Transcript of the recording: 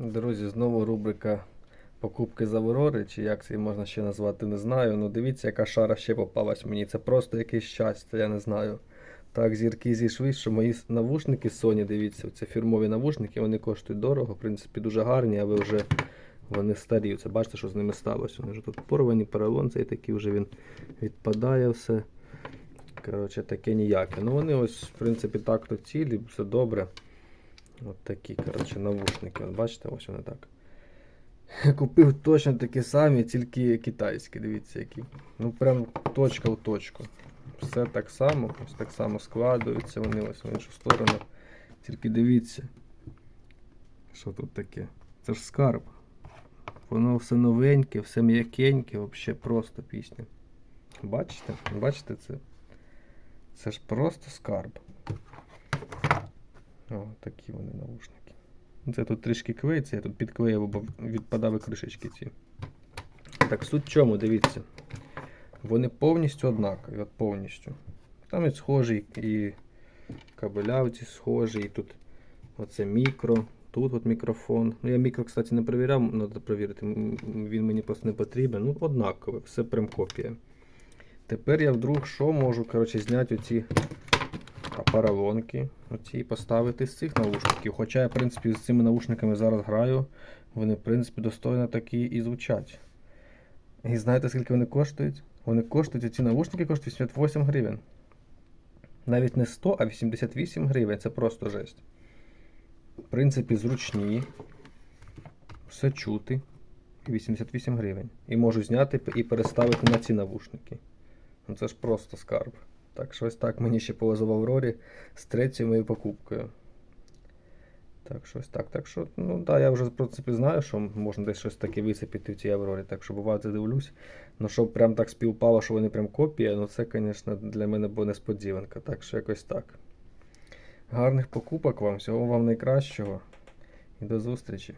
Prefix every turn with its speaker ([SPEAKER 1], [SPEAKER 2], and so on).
[SPEAKER 1] Друзі, знову рубрика покупки з Аврори, чи як це можна ще назвати, не знаю. Ну дивіться, яка шара ще попалась мені. Це просто якесь щастя, я не знаю. Так, зірки зійшли, що мої навушники Sony, дивіться, це фірмові навушники, вони коштують дорого, в принципі, дуже гарні, але вже вони старі. Це бачите, що з ними сталося. Вони вже тут порвані, поролон цей такий вже він відпадає все. Коротше, таке ніяке. Ну вони ось, в принципі, так-то цілі, все добре. От такі, коротше, навушники. От бачите, ось вони так. Купив точно такі самі, тільки китайські, дивіться, які. Ну прям точка в точку. Все так само, ось так само складуються вони ось в іншу сторону. Тільки дивіться, що тут таке. Це ж скарб. Воно все новеньке, все м'якеньке, взагалі просто пісня. Бачите? Бачите це? Це ж просто скарб. О, такі вони наушники. Це тут трішки клеїться, я тут підклеїв, бо відпадали кришечки ці. Так, суть в чому, дивіться. Вони повністю однакові, от повністю. Там і схожий, і кабелявці схожі, і тут оце мікро, тут от мікрофон. Ну я мікро, кстати, не перевіряв, треба перевірити. Він мені просто не потрібен. Ну, однакове, все прям копія. Тепер я вдруг що можу коротше, зняти оці паралонки оці поставити з цих наушників. Хоча я, в принципі, з цими наушниками зараз граю, вони, в принципі, достойно такі і звучать. І знаєте, скільки вони коштують? Вони коштують, ці наушники коштують 88 гривень. Навіть не 100, а 88 гривень. Це просто жесть. В принципі, зручні. Все чути. 88 гривень. І можу зняти і переставити на ці навушники. Ну це ж просто скарб. Так, що ось так мені ще повезло в Аврорі з третьою моєю покупкою. Так, щось так. Так що, ну так, да, я вже в принципі знаю, що можна десь щось таке висипіти в цій Аврорі. Так що буває задивлюсь. Ну, щоб прям так співпало, що вони прям копія, ну це, звісно, для мене була несподіванка. Так що якось так. Гарних покупок вам, всього вам найкращого і до зустрічі.